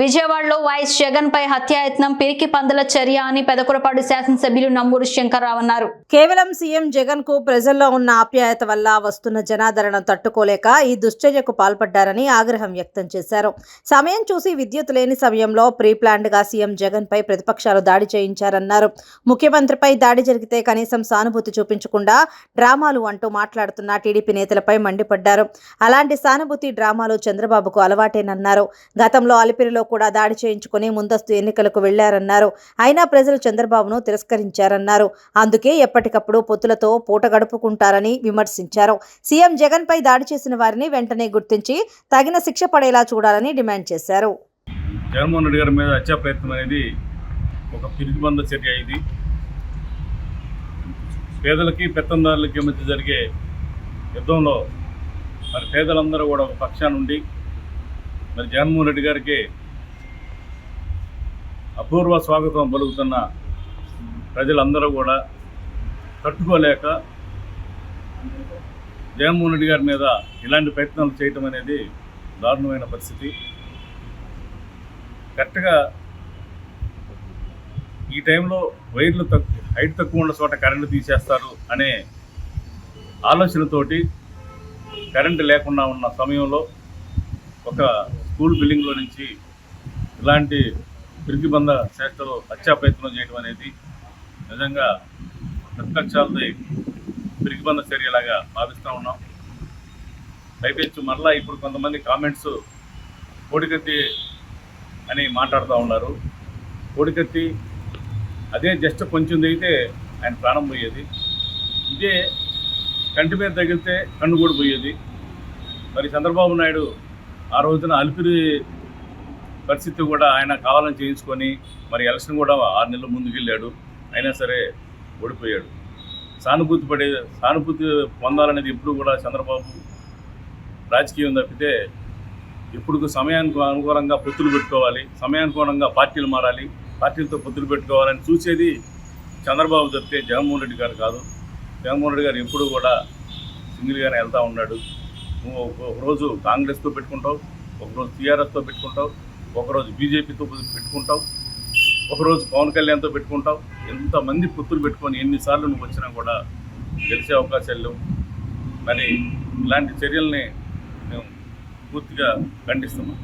విజయవాడలో వైఎస్ జగన్ పై హత్యాయత్నం పిరికి పందుల చర్య అని పెదకురపాడు శాసనసభ్యులు నమ్మూరు శంకర్రావు అన్నారు. కేవలం సీఎం జగన్కు ప్రజల్లో ఉన్న ఆప్యాయత వల్ల వస్తున్న జనాదరణ తట్టుకోలేక ఈ దుశ్చర్యకు పాల్పడ్డారని ఆగ్రహం వ్యక్తం చేశారు. సమయం చూసి విద్యుత్ లేని సమయంలో ప్రీ ప్లాన్డ్గా సీఎం జగన్ పై ప్రతిపక్షాలు దాడి చేయించారన్నారు. ముఖ్యమంత్రిపై దాడి జరిగితే కనీసం సానుభూతి చూపించకుండా డ్రామాలు అంటూ మాట్లాడుతున్న టీడీపీ నేతలపై మండిపడ్డారు. అలాంటి సానుభూతి డ్రామాలు చంద్రబాబుకు అలవాటేనన్నారు. గతంలో అలిపిరిలో కూడా దాడి చేయించుకుని ముందస్తు ఎన్నికలకు వెళ్ళారన్నారు. అయినా ప్రజలు చంద్రబాబును తిరస్కరించారన్నారు. అందుకే ఎప్పటికప్పుడు పొత్తులతో పూట గడుపుకుంటారని విమర్శించారు. సీఎం జగన్ పై దాడి చేసిన వారిని వెంటనే గుర్తించి తగిన శిక్ష పడేలా చూడాలని డిమాండ్ చేశారు. జగన్మోహన్ రెడ్డి గారి మీద హత్యా ప్రయత్నం అనేది ఒక పిరికిబంద చర్య ఇది. పేదలకి పెత్తందారులకి మధ్య జరిగే యుద్ధంలో మరి పేదలందరూ కూడా ఒక పక్షాన ఉండి మరి జగన్మోహన్ రెడ్డి గారికి అపూర్వ స్వాగతం పలుకుతున్న ప్రజలందరూ కూడా తట్టుకోలేక జగన్మోహన్ రెడ్డి గారి మీద ఇలాంటి ప్రయత్నాలు చేయటం అనేది దారుణమైన పరిస్థితి. కరెక్ట్గా ఈ టైంలో వైర్లు తక్కువ హైట్ తక్కువ ఉన్న చోట కరెంటు తీసేస్తారు అనే ఆలోచనతోటి కరెంటు లేకుండా ఉన్న సమయంలో ఒక స్కూల్ బిల్డింగ్లో నుంచి ఇలాంటి పిరికిబంద శాఖలో హత్యా ప్రయత్నం చేయడం అనేది నిజంగా ప్రతిపక్షాలది పిరికిబంద చర్యలాగా భావిస్తూ ఉన్నాం. పైపెచ్చు మరలా ఇప్పుడు కొంతమంది కామెంట్స్ కోడికత్తి అని మాట్లాడుతూ ఉన్నారు. కోడికత్తి అదే జస్ట్ కొంచెం దిగితే ఆయన ప్రాణం పోయేది. ఇదే కంటి మీద తగిలితే కన్ను కూడా పోయేది. మరి చంద్రబాబు నాయుడు ఆ రోజున అలిపిరి పరిస్థితి కూడా ఆయన కావాలని చేయించుకొని మరి ఎలక్షన్ కూడా ఆరు నెలల ముందుకు వెళ్ళాడు అయినా సరే ఓడిపోయాడు. సానుభూతి పడే సానుభూతి పొందాలనేది ఎప్పుడు కూడా చంద్రబాబు రాజకీయం తప్పితే ఇప్పుడు సమయానికి అనుకూలంగా పొత్తులు పెట్టుకోవాలి సమయానుకూలంగా పార్టీలు మారాలి పార్టీలతో పొత్తులు పెట్టుకోవాలని చూసేది చంద్రబాబు తప్పితే జగన్మోహన్ రెడ్డి గారు కాదు. జగన్మోహన్ రెడ్డి గారు ఎప్పుడు కూడా సింగిల్గానే వెళ్తూ ఉన్నాడు. నువ్వు ఒక- ఒకరోజు కాంగ్రెస్తో పెట్టుకుంటావు ఒకరోజు టీఆర్ఎస్తో పెట్టుకుంటావు ఒకరోజు బీజేపీతో పెట్టుకుంటావు ఒకరోజు పవన్ కళ్యాణ్తో పెట్టుకుంటావు. ఎంతమంది పొత్తులు పెట్టుకొని ఎన్నిసార్లు నువ్వు వచ్చినా కూడా గెలిచే అవకాశాలు లేవు. మరి ఇలాంటి చర్యల్ని మేము పూర్తిగా ఖండిస్తున్నాం.